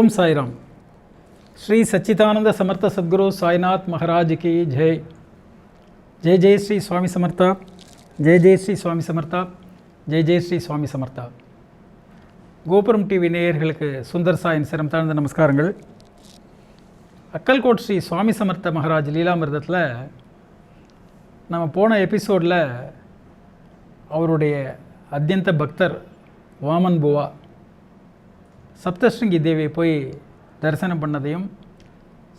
ஓம் சாய்ராம். ஸ்ரீ சச்சிதானந்த சமர்த்த சத்குரு சாய்நாத் மகாராஜ் கி ஜெய். ஜெய் ஜெய் ஸ்ரீ சுவாமி சமர்த்தா. ஜெய் ஜெய் ஸ்ரீ சுவாமி சமர்த்தா. ஜெய் ஜெய் ஸ்ரீ சுவாமி சமர்த்தா. கோபுரம் டிவி நேயர்களுக்கு சுந்தர் சாயின் சிரம் தாழ்ந்த நமஸ்காரங்கள். அக்கல்கோட் ஸ்ரீ சுவாமி சமர்த்த மகாராஜ் லீலாமிர்தத்தில் நம்ம போன எபிசோடில் அவருடைய அத்தியந்த பக்தர் வாமன் புவா சப்தஸ்ருங்கி தேவியை போய் தரிசனம் பண்ணதையும்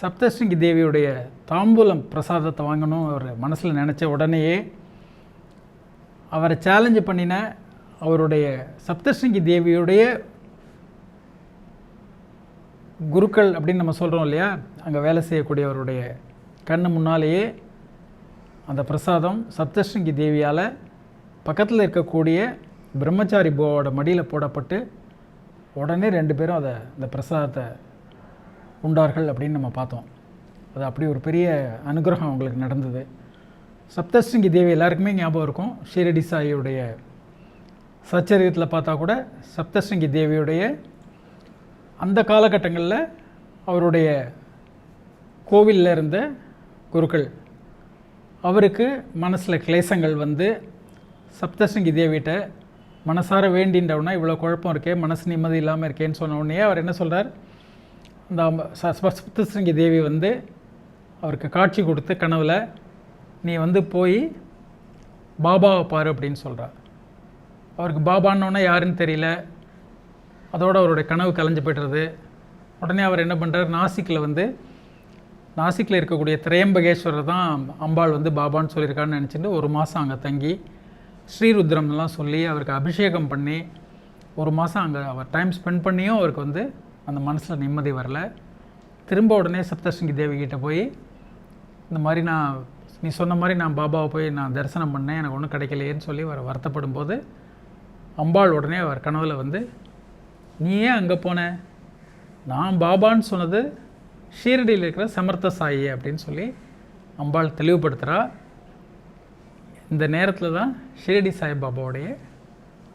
சப்தஸ்ருங்கி தேவியுடைய தாம்பூலம் பிரசாதத்தை வாங்கணும் அவர் மனசில் நினச்ச உடனேயே அவரை சேலஞ்சு பண்ணின அவருடைய சப்தஸ்ருங்கி தேவியுடைய குருக்கள் அப்படின்னு நம்ம சொல்கிறோம் இல்லையா? அங்கே வேலை செய்யக்கூடியவருடைய கண்ணு முன்னாலேயே அந்த பிரசாதம் சப்தஸ்ருங்கி தேவியால் பக்கத்தில் இருக்கக்கூடிய பிரம்மச்சாரி போவோட மடியில் போடப்பட்டு உடனே ரெண்டு பேரும் அதை அந்த பிரசாதத்தை உண்டார்கள் அப்படின்னு நம்ம பார்த்தோம். அது அப்படி ஒரு பெரிய அனுகிரகம் அவங்களுக்கு நடந்தது. சப்தஸ்ருங்கி தேவி எல்லாருக்குமே ஞாபகம் இருக்கும். ஷீரடி சாயியுடைய சச்சரியத்தில் பார்த்தா கூட சப்தஸ்ருங்கி தேவியுடைய அந்த காலகட்டங்களில் அவருடைய கோவிலில் இருந்த குருக்கள் அவருக்கு மனசில் கிளேசங்கள் வந்து சப்தஸ்ருங்கி தேவிகிட்ட மனசார வேண்டின்றவுனா இவ்வளோ குழப்பம் இருக்கே மனசு நிம்மதி இல்லாமல் இருக்கேன்னு சொன்ன உடனே அவர் என்ன சொல்கிறார் இந்த அம்ப- தேவி வந்து அவருக்கு காட்சி கொடுத்து கனவில் நீ வந்து போய் பாபாவை பாரு அப்படின்னு சொல்கிறார் அவருக்கு பாபான்னொன்னே யாருன்னு தெரியல. அதோடு அவருடைய கனவு கலைஞ்சு போய்டுறது. உடனே அவர் என்ன பண்ணுறார் நாசிக்கில் வந்து நாசிக்கில் இருக்கக்கூடிய திரையம்பகேஸ்வரர் தான் அம்பாள் வந்து பாபான்னு சொல்லியிருக்கான்னு நினச்சிட்டு ஒரு மாதம் அங்கே தங்கி ஸ்ரீருத்ரம்லாம் சொல்லி அவருக்கு அபிஷேகம் பண்ணி ஒரு மாதம் அங்கே அவர் டைம் ஸ்பெண்ட் பண்ணியும் அவருக்கு வந்து அந்த மனசில் நிம்மதி வரல. திரும்ப உடனே சப்தசிங்கி தேவிகிட்ட போய் இந்த மாதிரி நான் நீ சொன்ன மாதிரி நான் பாபாவை போய் நான் தரிசனம் பண்ணேன் எனக்கு ஒன்றும் கிடைக்கலையேன்னு சொல்லி அவர் வருத்தப்படும் போது அம்பாள் உடனே அவர் கனவில் வந்து நீ ஏன் அங்கே போன? நான் பாபான்னு சொன்னது ஷீரடியில் இருக்கிற சமர்த்த சாயி அப்படின்னு சொல்லி அம்பாள் தெளிவுபடுத்துகிறா இந்த நேரத்தில் தான் ஷிரடி சாய்பாபாவுடைய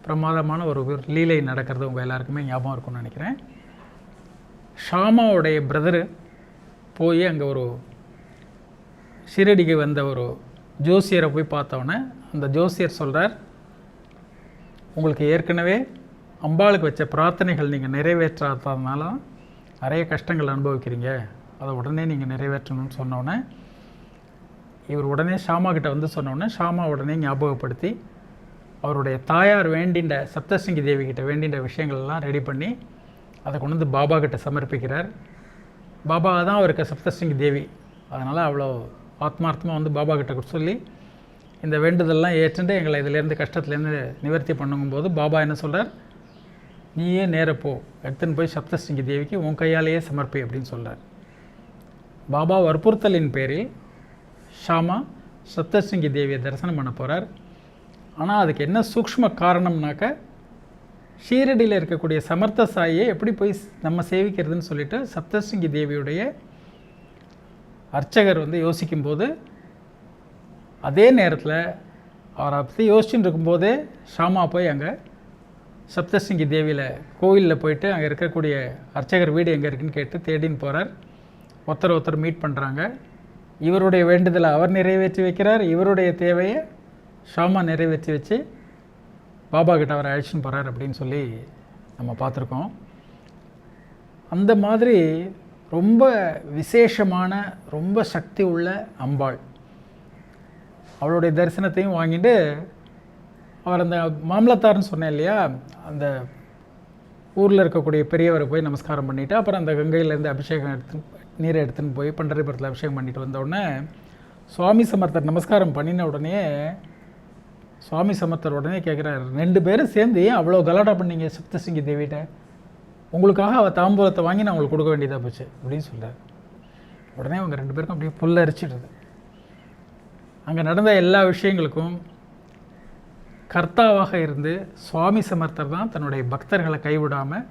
பிரமாதமான ஒரு லீலை நடக்கிறது உங்கள் எல்லாருக்குமே ஞாபகம் இருக்கும்னு நினைக்கிறேன். ஷாமாவுடைய பிரதரு போய் அங்கே ஒரு ஷிரடிக்கு வந்த ஒரு ஜோசியரை போய் பார்த்தோன்னே அந்த ஜோசியர் சொல்கிறார் உங்களுக்கு ஏற்கனவே அம்பாளுக்கு வச்ச பிரார்த்தனைகள் நீங்கள் நிறைவேற்றாததுனால நிறைய கஷ்டங்கள் அனுபவிக்கிறீங்க. அதை உடனே நீங்கள் நிறைவேற்றணும்னு சொன்னோன்னே இவர் உடனே ஷாமா கிட்ட வந்து சொன்னோடனே ஷாமா உடனே ஞாபகப்படுத்தி அவருடைய தாயார் வேண்டின்ற சப்தசிங்கி தேவி கிட்ட வேண்டின்ற விஷயங்கள் எல்லாம் ரெடி பண்ணி அதை கொண்டு வந்து பாபா கிட்ட சமர்ப்பிக்கிறார். பாபா தான் அவருக்கு சப்தசிங்கி தேவி. அதனால் அவ்வளோ ஆத்மார்த்தமாக வந்து பாபா கிட்ட சொல்லி இந்த வேண்டுதல்லாம் ஏற்றுண்டு எங்களை இதிலேருந்து கஷ்டத்துலேருந்து நிவர்த்தி பண்ணுங்கும்போது பாபா என்ன சொல்கிறார் நீயே நேரப்போ போ. எடுத்துன்னு போய் சப்தசிங்கி தேவிக்கு உன் கையாலேயே சமர்ப்பி அப்படின்னு சொல்கிறார் பாபா வற்புறுத்தலின் பேரில் ஷாமா சப்தசிங்கி தேவியை தரிசனம் பண்ண போகிறார் ஆனால் அதுக்கு என்ன சூக்ஷ்ம காரணம்னாக்க ஷீரடியில் இருக்கக்கூடிய சமர்த்த சாயை எப்படி போய் நம்ம சேவிக்கிறதுன்னு சொல்லிட்டு சப்தசிங்கி தேவியுடைய அர்ச்சகர் வந்து யோசிக்கும்போது அதே நேரத்தில் அவரை பற்றி யோசிச்சுட்டு இருக்கும்போதே ஷாமா போய் அங்கே சப்தசிங்கி தேவியில் கோவிலில் போயிட்டு அங்கே இருக்கக்கூடிய அர்ச்சகர் வீடு எங்கே இருக்குன்னு கேட்டு தேடின்னு போகிறார் ஒருத்தர் ஒருத்தர் மீட் பண்ணுறாங்க இவருடைய வேண்டுதலை அவர் நிறைவேற்றி வைக்கிறார். இவருடைய தேவையை ஷாமா நிறைவேற்றி வச்சு பாபா கிட்ட அவரை அழைச்சின்னு போகிறார் அப்படின்னு சொல்லி நம்ம பார்த்துருக்கோம். அந்த மாதிரி ரொம்ப விசேஷமான ரொம்ப சக்தி உள்ள அம்பாள். அவளுடைய தரிசனத்தையும் வாங்கிட்டு அவர் அந்த மாமலத்தார்னு சொன்னேன் இல்லையா அந்த ஊரில் இருக்கக்கூடிய பெரியவரை போய் நமஸ்காரம் பண்ணிவிட்டு அப்புறம் அந்த கங்கையிலேருந்து அபிஷேகம் எடுத்து நீரை எடுத்துன்னு போய் பண்டரிபுரத்தில் அபிஷேகம் பண்ணிட்டு வந்தோடனே சுவாமி சமர்த்தர் நமஸ்காரம் பண்ணின உடனே சுவாமி சமர்த்தர் உடனே கேட்குறாரு ரெண்டு பேரும் சேர்ந்து ஏன் அவ்வளோ கலாட்டா பண்ணீங்க சப்தசிங்கி தேவிகிட்ட உங்களுக்காக அவள் தாம்பூலத்தை வாங்கி நான் உங்களுக்கு கொடுக்க வேண்டியதாக போச்சு அப்படின்னு சொல்கிறார் உடனே அவங்க ரெண்டு பேருக்கும் அப்படியே புல்லரிச்சிடுது அங்கே நடந்த எல்லா விஷயங்களுக்கும் கர்த்தாவாக இருந்து சுவாமி சமர்த்தர் தான் தன்னுடைய பக்தர்களை கைவிடாமல்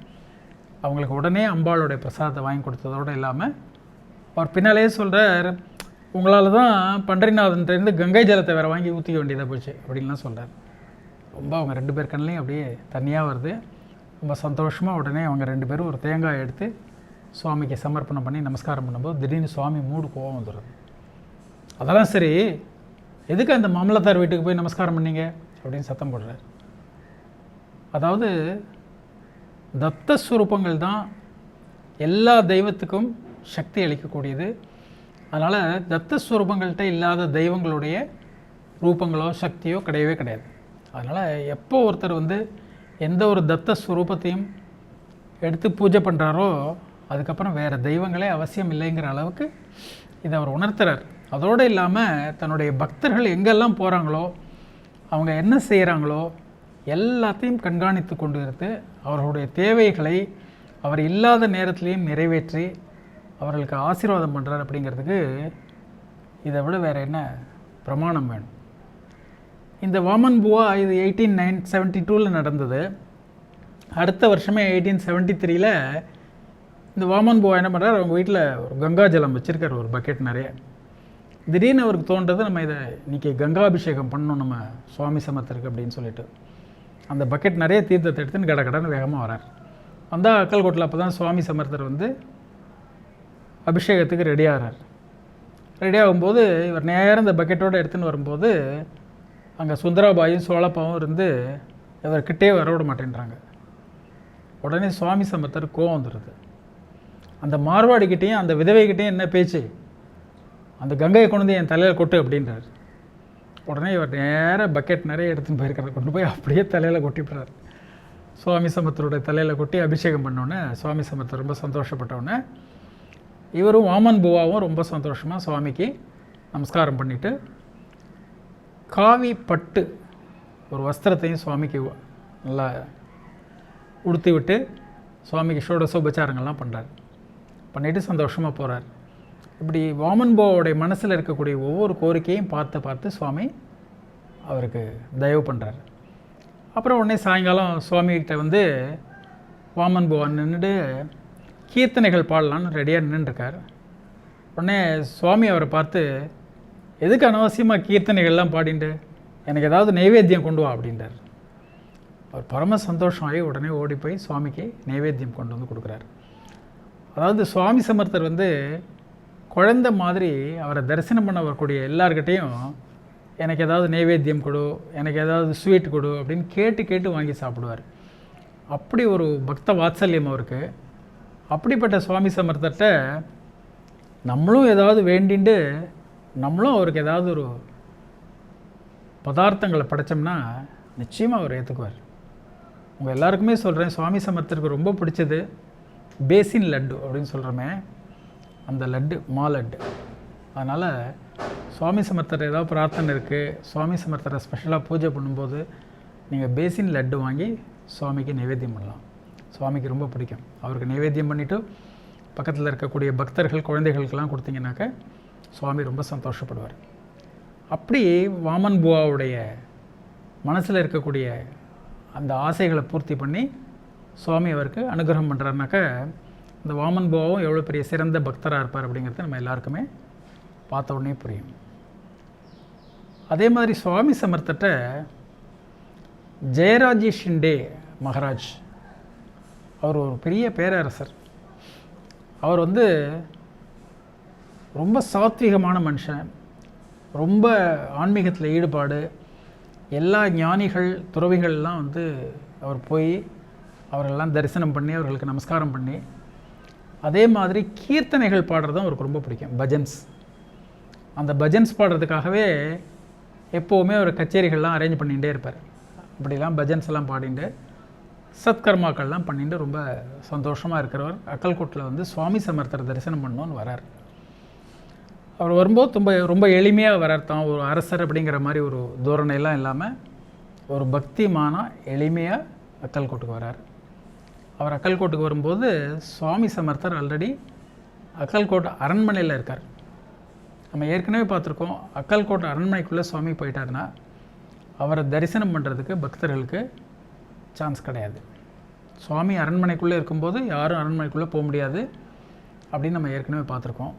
அவங்களுக்கு உடனே அம்பாளுடைய பிரசாதத்தை வாங்கி கொடுத்ததோடு இல்லாமல் அவர் பின்னாலேயே சொல்கிறார் உங்களால் தான் பண்டரிநாதன்லேருந்து கங்கை ஜலத்தை வேறு வாங்கி ஊற்றிக்க வேண்டியதாக போச்சு அப்படின்லாம் சொல்கிறார் ரொம்ப அவங்க ரெண்டு பேர் கண்ணிலையும் அப்படியே தனியாக வருது. ரொம்ப சந்தோஷமாக உடனே அவங்க ரெண்டு பேரும் ஒரு தேங்காய் எடுத்து சுவாமிக்கு சமர்ப்பணம் பண்ணி நமஸ்காரம் பண்ணும்போது திடீர்னு சுவாமி மூடு கோவம் வந்துடுது அதெல்லாம் சரி எதுக்கு அந்த மாமலத்தார் வீட்டுக்கு போய் நமஸ்காரம் பண்ணீங்க? அப்படின்னு சத்தம் போடுறார். அதாவது தத்த ஸ்வரூபங்கள் தான் எல்லா தெய்வத்துக்கும் சக்தி அளிக்கக்கூடியது. அதனால் தத்த ஸ்வரூபங்கள்கிட்ட இல்லாத தெய்வங்களுடைய ரூபங்களோ சக்தியோ கிடையவே கிடையாது. அதனால் எப்போ ஒருத்தர் வந்து எந்த ஒரு தத்த ஸ்வரூபத்தையும் எடுத்து பூஜை பண்ணுறாரோ அதுக்கப்புறம் வேறு தெய்வங்களே அவசியம் இல்லைங்கிற அளவுக்கு இதை அவர் உணர்த்துறார். அதோடு இல்லாமல் தன்னுடைய பக்தர்கள் எங்கெல்லாம் போகிறாங்களோ அவங்க என்ன செய்கிறாங்களோ எல்லாத்தையும் கண்காணித்து கொண்டு இருந்து அவர்களுடைய தேவைகளை அவர் இல்லாத நேரத்திலையும் நிறைவேற்றி அவர்களுக்கு ஆசீர்வாதம் பண்ணுறார் அப்படிங்கிறதுக்கு இதை விட வேறு என்ன பிரமாணம் வேணும். இந்த வாமன் புவா இது எயிட்டீன் நைன் செவன்ட்டி டூவில் நடந்தது. அடுத்த வருஷமே எயிட்டீன் செவன்ட்டி த்ரீயில் இந்த வாமன் புவா என்ன பண்ணுறாரு அவங்க வீட்டில் ஒரு கங்கா ஜலம் வச்சுருக்காரு ஒரு பக்கெட் நிறைய. திடீர்னு அவருக்கு தோன்றது நம்ம இதை இன்றைக்கி கங்காபிஷேகம் பண்ணணும் நம்ம சுவாமி சமத்திற்கு அப்படின்னு சொல்லிட்டு. அந்த பக்கெட் நிறைய தீர்த்தத்தை எடுத்துன்னு கட கடன்னு வேகமாக வரார் வந்தால் அக்கல்கோட்டில் அப்போ தான் சுவாமி சமர்த்தர் வந்து அபிஷேகத்துக்கு ரெடி ஆகிறார் ரெடி ஆகும்போது இவர் நேரம் இந்த பக்கெட்டோடு எடுத்துன்னு வரும்போது அங்கே சுந்தராபாயும் சோழப்பாவும் இருந்து இவர் கிட்டே வர விட மாட்டேன்றாங்க. உடனே சுவாமி சமர்த்தர் கோவம் வந்துடுது அந்த மார்வாடிக்கிட்டேயும் அந்த விதவைக்கிட்டேயும் என்ன பேச்சு? அந்த கங்கையை கொண்டு வந்து என் தலையில் கொட்டு அப்படின்றார். உடனே இவர் நேராக பக்கெட் நிறைய எடுத்துன்னு போயிருக்கிறார் கொண்டு போய் அப்படியே தலையில் கொட்டிவிடுறார். சுவாமி சமத்தருடைய தலையில் கொட்டி அபிஷேகம் பண்ணோன்னே சுவாமி சமத்தர் ரொம்ப சந்தோஷப்பட்டவுடனே இவரும் வாமன் புவாவும் ரொம்ப சந்தோஷமாக சுவாமிக்கு நமஸ்காரம் பண்ணிவிட்டு காவி பட்டு ஒரு வஸ்திரத்தையும் சுவாமிக்கு நல்லா உடுத்தி விட்டு சுவாமிக்கு ஷோடசோபச்சாரங்கள்லாம் பண்ணுறார் பண்ணிவிட்டு சந்தோஷமாக போகிறார் இப்படி வாமன் போவோடைய மனசில் இருக்கக்கூடிய ஒவ்வொரு கோரிக்கையும் பார்த்து பார்த்து சுவாமி அவருக்கு தயவு பண்ணுறார் அப்புறம் உடனே சாயங்காலம் சுவாமிகிட்ட வந்து வாமன் போவான் நின்றுட்டு கீர்த்தனைகள் பாடலான்னு ரெடியாக நின்றுருக்கார் உடனே சுவாமி அவரை பார்த்து எதுக்கு அனாவசியமாக கீர்த்தனைகள்லாம் பாடிண்டு? எனக்கு ஏதாவது நைவேத்தியம் கொண்டு வா அப்படின்றார். அவர் பரம சந்தோஷம் ஆகி உடனே ஓடி போய் சுவாமிக்கு நைவேத்தியம் கொண்டு வந்து கொடுக்குறாரு. அதாவது சுவாமி சமர்த்தர் வந்து குழந்த மாதிரி அவரை தரிசனம் பண்ண வரக்கூடிய எல்லார்கிட்டேயும் எனக்கு ஏதாவது நைவேத்தியம் கொடு எனக்கு ஏதாவது ஸ்வீட் கொடு அப்படின்னு கேட்டு கேட்டு வாங்கி சாப்பிடுவார். அப்படி ஒரு பக்த வாத்சல்யம் அவருக்கு. அப்படிப்பட்ட சுவாமி சமர்த்தர்கிட்ட நம்மளும் ஏதாவது வேண்டிண்டு நம்மளும் அவருக்கு ஏதாவது ஒரு பதார்த்தங்களை படைச்சோம்னா நிச்சயமாக அவர் ஏற்றுக்குவார் உங்கள் எல்லாருக்குமே சொல்கிறேன் சுவாமி சமர்த்தருக்கு ரொம்ப பிடிச்சது பேசின் லட்டு அப்படின்னு சொல்கிறோமே அந்த லட்டு மா லட்டு. அதனால் சுவாமி சமர்த்தர் ஏதாவது பிரார்த்தனை இருக்குது சுவாமி சமர்த்தரை ஸ்பெஷலாக பூஜை பண்ணும்போது நீங்கள் பேசின் லட்டு வாங்கி சுவாமிக்கு நைவேத்தியம் பண்ணலாம். சுவாமிக்கு ரொம்ப பிடிக்கும். அவருக்கு நைவேத்தியம் பண்ணிவிட்டு பக்கத்தில் இருக்கக்கூடிய பக்தர்கள் குழந்தைகளுக்கெல்லாம் கொடுத்தீங்கன்னாக்க சுவாமி ரொம்ப சந்தோஷப்படுவார். அப்படி வாமன் புவாவுடைய மனசில் இருக்கக்கூடிய அந்த ஆசைகளை பூர்த்தி பண்ணி சுவாமி அவருக்கு அனுகிரகம் பண்ணுறாருனாக்க இந்த வாமன் புவாவும் எவ்வளோ பெரிய சிறந்த பக்தராக இருப்பார் அப்படிங்கிறது நம்ம எல்லாருக்குமே பார்த்த உடனே புரியும். அதே மாதிரி சுவாமி சமர்த்தட்ட ஜெயராஜி ஷிண்டே மகாராஜ் அவர் ஒரு பெரிய பேரரசர். அவர் வந்து ரொம்ப சாத்விகமான மனுஷன். ரொம்ப ஆன்மீகத்தில் ஈடுபாடு. எல்லா ஞானிகள் துறவிகள்லாம் வந்து அவர் போய் அவர்களெல்லாம் தரிசனம் பண்ணி அவர்களுக்கு நமஸ்காரம் பண்ணி அதே மாதிரி கீர்த்தனைகள் பாடுறதும் அவருக்கு ரொம்ப பிடிக்கும். பஜன்ஸ். அந்த பஜன்ஸ் பாடுறதுக்காகவே எப்போவுமே அவர் கச்சேரிகள்லாம் அரேஞ்ச் பண்ணிகிட்டே இருப்பார். அப்படிலாம் பஜன்ஸ் எல்லாம் பாடிட்டு சத்கர்மாக்கள்லாம் பண்ணிட்டு ரொம்ப சந்தோஷமாக இருக்கிறவர். அக்கல்கோட்டில் வந்து சுவாமி சமர்த்தர் தரிசனம் பண்ணோன்னு வரார். அவர் வரும்போது ரொம்ப ரொம்ப எளிமையாக வரார் தான். ஒரு அரசர் அப்படிங்கிற மாதிரி ஒரு தோரணையெல்லாம் இல்லாமல் ஒரு பக்திமான எளிமையாக அக்கல்கோட்டுக்கு வரார். அவர் அக்கல்கோட்டுக்கு வரும்போது சுவாமி சமர்த்தர் ஆல்ரெடி அக்கல்கோட் அரண்மனையில் இருக்கார். நம்ம ஏற்கனவே பார்த்துருக்கோம் அக்கல்கோட் அரண்மனைக்குள்ளே சுவாமி போயிட்டாருன்னா அவரை தரிசனம் பண்ணுறதுக்கு பக்தர்களுக்கு சான்ஸ் கிடையாது. சுவாமி அரண்மனைக்குள்ளே இருக்கும்போது யாரும் அரண்மனைக்குள்ளே போக முடியாது அப்படின்னு நம்ம ஏற்கனவே பார்த்துருக்கோம்.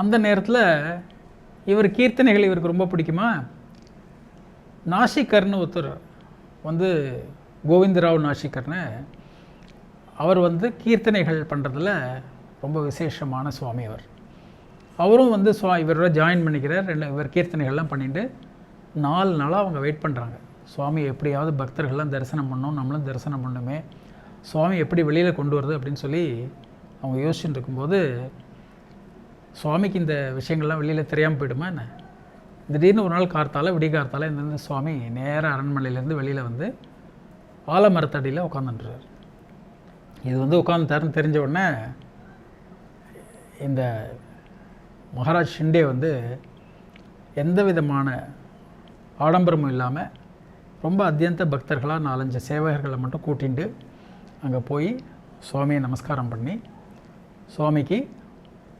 அந்த நேரத்தில் இவர் கீர்த்தனைகள் இவருக்கு ரொம்ப பிடிக்குமா? நாசிகர்னு ஒருத்தர் வந்து கோவிந்தராவ் நாசிகர்னு அவர் வந்து கீர்த்தனைகள் பண்ணுறதுல ரொம்ப விசேஷமான சுவாமி அவர் அவரும் வந்து சுவா இவரோட ஜாயின் பண்ணிக்கிறார். ரெண்டு இவர் கீர்த்தனைகள்லாம் பண்ணிட்டு நாலு நாளாக அவங்க வெயிட் பண்ணுறாங்க சுவாமி எப்படியாவது பக்தர்கள்லாம் தரிசனம் பண்ணோம் நம்மளும் தரிசனம் பண்ணணுமே. சுவாமி எப்படி வெளியில் கொண்டு வருது அப்படின்னு சொல்லி அவங்க யோசிச்சுட்டு இருக்கும்போது சுவாமிக்கு இந்த விஷயங்கள்லாம் வெளியில் தெரியாமல் போயிடுமா என்ன? திடீர்னு ஒரு நாள் கார்த்தால விடி கார்த்தால இந்த சுவாமி நேராக அரண்மனையிலேருந்து வெளியில் வந்து ஆலமரத்தடியில் உட்காந்துட்டுறார் இது வந்து உட்காந்துட்டாருன்னு தெரிஞ்ச உடனே இந்த மகாராஜ் ஷிண்டே வந்து எந்த விதமான ஆடம்பரமும் இல்லாமல் ரொம்ப அத்தியந்த பக்தர்களாக நாலஞ்சு சேவகர்களை மட்டும் கூட்டிகிட்டு அங்கே போய் சுவாமியை நமஸ்காரம் பண்ணி சுவாமிக்கு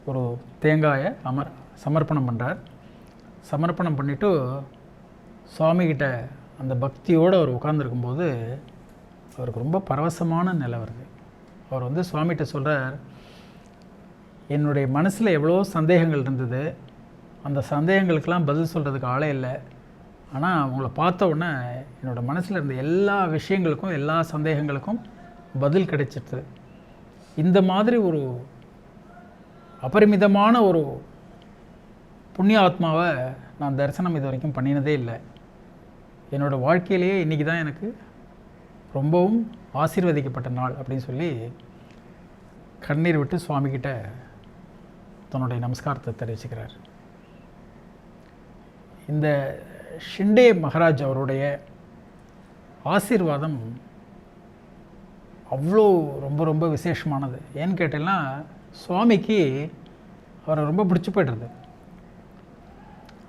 ஒரு தேங்காயை அமர் சமர்ப்பணம் பண்ணுறார் சமர்ப்பணம் பண்ணிவிட்டு சுவாமிகிட்ட அந்த பக்தியோடு அவர் உட்கார்ந்துருக்கும்போது அவருக்கு ரொம்ப பரவசமான நிலை வருது. அவர் வந்து சுவாமிகிட்ட சொல்கிறார் என்னுடைய மனசில் எவ்வளோ சந்தேகங்கள் இருந்தது. அந்த சந்தேகங்களுக்கெல்லாம் பதில் சொல்கிறதுக்கு ஆளே இல்லை. ஆனால் அவங்கள பார்த்த உடனே என்னோடய மனசில் இருந்த எல்லா விஷயங்களுக்கும் எல்லா சந்தேகங்களுக்கும் பதில் கிடைச்சிட்டு இந்த மாதிரி ஒரு அபரிமிதமான ஒரு புண்ணிய ஆத்மாவை நான் தரிசனம் இது வரைக்கும் பண்ணினதே இல்லை. என்னோடய வாழ்க்கையிலேயே இன்றைக்கி தான் எனக்கு ரொம்பவும் ஆசீர்வதிக்கப்பட்ட நாள் அப்படின்னு சொல்லி கண்ணீர் விட்டு சுவாமிகிட்ட தன்னுடைய நமஸ்காரத்தை தெரிவிச்சுக்கிறார். இந்த ஷிண்டே மகாராஜ் அவருடைய ஆசீர்வாதம் அவ்வளோ ரொம்ப ரொம்ப விசேஷமானது. ஏன்னு கேட்டேன்னா சுவாமிக்கு அவரை ரொம்ப பிடிச்சி போய்டுறது.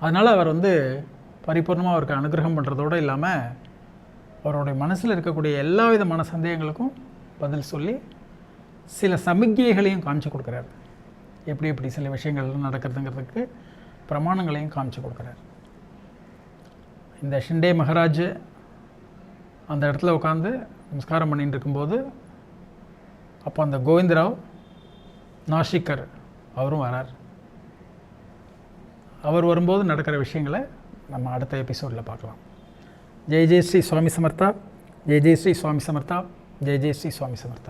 அதனால் அவர் வந்து பரிபூர்ணமாக அவருக்கு அனுகிரகம் பண்ணுறதோடு இல்லாமல் அவருடைய மனசில் இருக்கக்கூடிய எல்லா விதமான சந்தேகங்களுக்கும் பதில் சொல்லி சில சமிக்ஞைகளையும் காமிச்சு கொடுக்குறாரு. எப்படி எப்படி சில விஷயங்கள் நடக்கிறதுங்கிறதுக்கு பிரமாணங்களையும் காமிச்சு கொடுக்குறாரு. இந்த ஷிண்டே மகராஜ் அந்த இடத்துல உட்காந்து நமஸ்காரம் பண்ணிட்டு இருக்கும்போது அப்போ அந்த கோவிந்தராவ் நாஷிக்கர் அவரும் வரார். அவர் வரும்போது நடக்கிற விஷயங்களை நம்ம அடுத்த எபிசோடில் பார்க்கலாம். ஜெய் ஜெய் ஸ்ரீ சுவாமி சமர்த்தா ஜெய் ஜெய் ஸ்ரீ சுவாமி சமர்த்தா ஜெய் ஜெய் ஸ்ரீ சுவாமி சமர்த்தா.